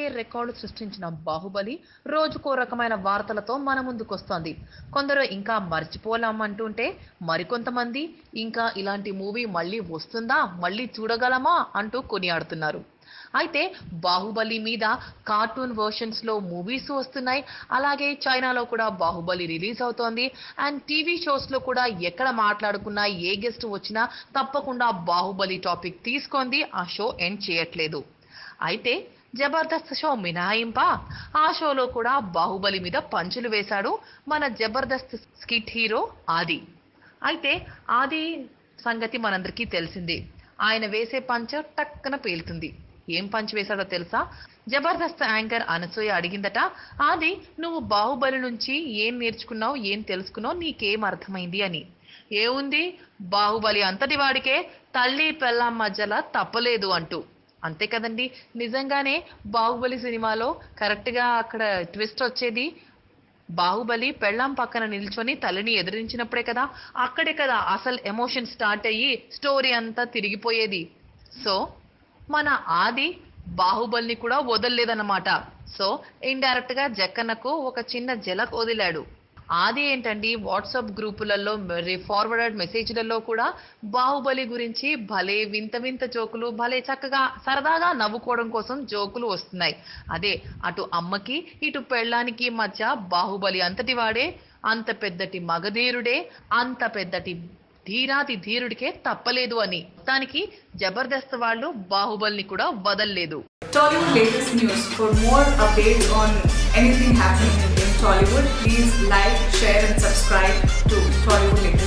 ఇప్పటికే రికార్డు సృష్టించిన బాహుబలి రోజుకో రకమైన వార్తలతో మన ముందుకొస్తోంది. కొందరు ఇంకా మర్చిపోలామంటుంటే మరికొంతమంది ఇంకా ఇలాంటి మూవీ మళ్ళీ వస్తుందా మళ్ళీ చూడగలమా అంటూ కొనియాడుతున్నారు. అయితే బాహుబలి మీద కార్టూన్ వర్షన్స్లో మూవీస్ వస్తున్నాయి. అలాగే చైనాలో కూడా బాహుబలి రిలీజ్ అవుతోంది. అండ్ టీవీ షోస్లో కూడా ఎక్కడ మాట్లాడుకున్నా ఏ గెస్ట్ వచ్చినా తప్పకుండా బాహుబలి టాపిక్ తీసుకుంది. ఆ షో ఎండ్ చేయట్లేదు. అయితే జబర్దస్త్ షో మినహాయింప. ఆ షోలో కూడా బాహుబలి మీద పంచులు వేశాడు మన జబర్దస్త్ స్కిట్ హీరో ఆది. అయితే ఆది సంగతి మనందరికీ తెలిసిందే. ఆయన వేసే పంచ టక్కన పేలుతుంది. ఏం పంచ్ వేశాడో తెలుసా? జబర్దస్త్ యాంకర్ అనసూయ అడిగిందట ఆది నువ్వు బాహుబలి నుంచి ఏం నేర్చుకున్నావు ఏం తెలుసుకున్నావు నీకేం అర్థమైంది అని. ఏముంది? బాహుబలి అంతటి వాడికే తల్లి పెళ్ళ మధ్యల తప్పలేదు అంటూ. అంతే కదండి. నిజంగానే బాహుబలి సినిమాలో కరెక్ట్గా అక్కడ ట్విస్ట్ వచ్చేది బాహుబలి పెళ్ళాం పక్కన నిల్చొని తల్లిని ఎదిరించినప్పుడే కదా అక్కడే కదా అసలు ఎమోషన్ స్టార్ట్ అయ్యి స్టోరీ అంతా తిరిగిపోయేది. సో మన ఆది బాహుబలిని కూడా వదలలేదన్నమాట. సో ఇండైరెక్ట్గా జక్కన్నకు ఒక చిన్న జలక్ వదిలాడు అది ఏంటండి? వాట్సాప్ గ్రూపులలో ఫార్వర్డ్ మెసేజ్లలో కూడా బాహుబలి గురించి భలే వింత వింత జోకులు భలే చక్కగా సరదాగా నవ్వుకోవడం కోసం జోకులు వస్తున్నాయి. అదే అటు అమ్మకి ఇటు పెళ్ళానికి మధ్య బాహుబలి అంతటి వాడే అంత పెద్దటి మగధీరుడే అంత పెద్దటి ధీరాతి ధీరుడికే తప్పలేదు అని. మొత్తానికి జబర్దస్త్ వాళ్ళు బాహుబలిని కూడా వదల్లేదు. Tollywood. Please like, share and subscribe to Tollywood